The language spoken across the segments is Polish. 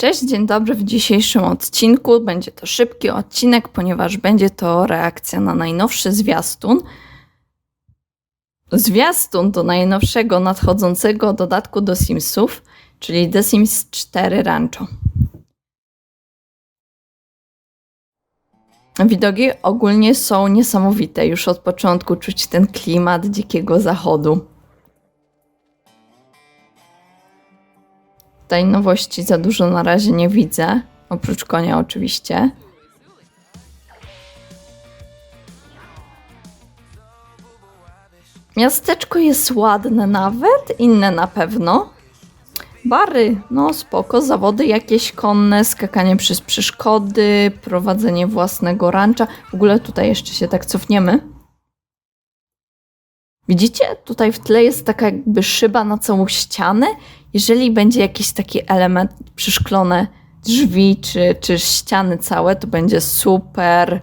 Cześć, dzień dobry. W dzisiejszym odcinku będzie to szybki odcinek, ponieważ będzie to reakcja na najnowszy zwiastun. Zwiastun do najnowszego nadchodzącego dodatku do Simsów, czyli The Sims 4 Rancho. Widoki ogólnie są niesamowite. Już od początku czuć ten klimat dzikiego zachodu. Tutaj nowości za dużo na razie nie widzę. Oprócz konia oczywiście. Miasteczko jest ładne nawet, inne na pewno. Bary, no spoko, zawody jakieś konne, skakanie przez przeszkody, prowadzenie własnego rancza. W ogóle tutaj jeszcze się tak cofniemy. Widzicie? Tutaj w tle jest taka jakby szyba na całą ścianę. Jeżeli będzie jakiś taki element przyszklone drzwi czy, czy ściany całe, to będzie super.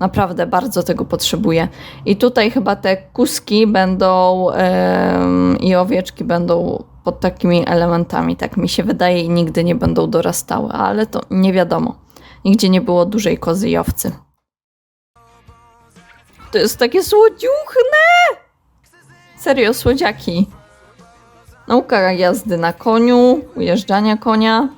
Naprawdę bardzo tego potrzebuję. I tutaj chyba te kuski będą em, i owieczki będą pod takimi elementami, tak mi się wydaje, i nigdy nie będą dorastały, ale to nie wiadomo. Nigdzie nie było dużej kozy i owcy. To jest takie słodziuchne! Serio, słodziaki. Nauka jazdy na koniu, ujeżdżania konia.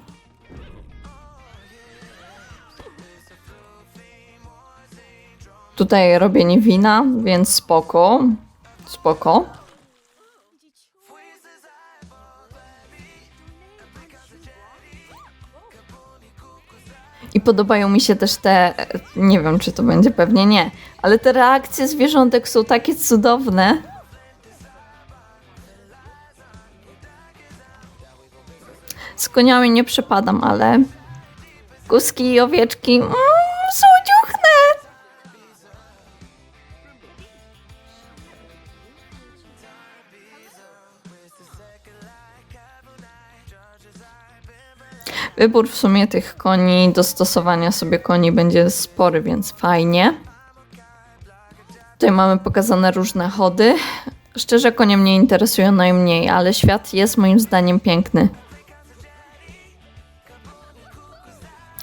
Tutaj robienie wina, więc spoko. Spoko. I podobają mi się też te, nie wiem czy to będzie, pewnie nie, ale te reakcje zwierzątek są takie cudowne. Z koniami nie przepadam, ale kuski i owieczki mm, Wybór w sumie tych koni, dostosowania sobie koni będzie spory, więc fajnie. Tutaj mamy pokazane różne chody. Szczerze konie mnie interesują najmniej, ale świat jest moim zdaniem piękny.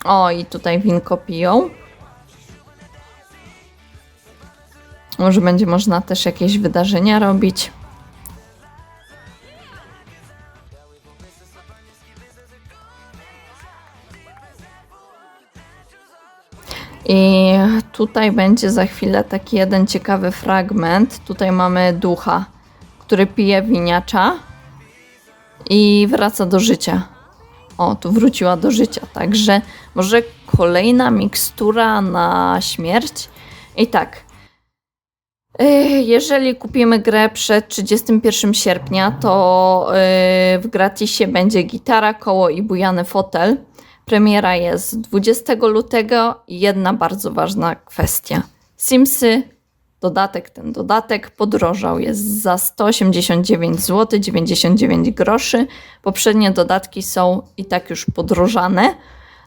O, i tutaj winko piją. Może będzie można też jakieś wydarzenia robić. I tutaj będzie za chwilę taki jeden ciekawy fragment. Tutaj mamy ducha, który pije winiacza i wraca do życia. O, tu wróciła do życia, także może kolejna mikstura na śmierć. I tak, yy, jeżeli kupimy grę przed 31 sierpnia, to yy, w gratisie będzie gitara, koło i bujany fotel. Premiera jest 20 lutego i jedna bardzo ważna kwestia. Simsy, dodatek, ten dodatek podrożał, jest za 189 zł 99 groszy. Poprzednie dodatki są i tak już podrożane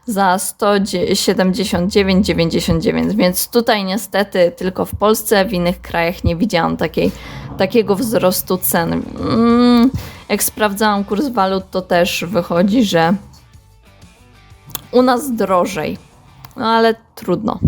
za 179,99, więc tutaj niestety tylko w Polsce, w innych krajach nie widziałam takiej, takiego wzrostu cen. Mm, jak sprawdzałam kurs walut, to też wychodzi, że u nas drożej. No ale trudno.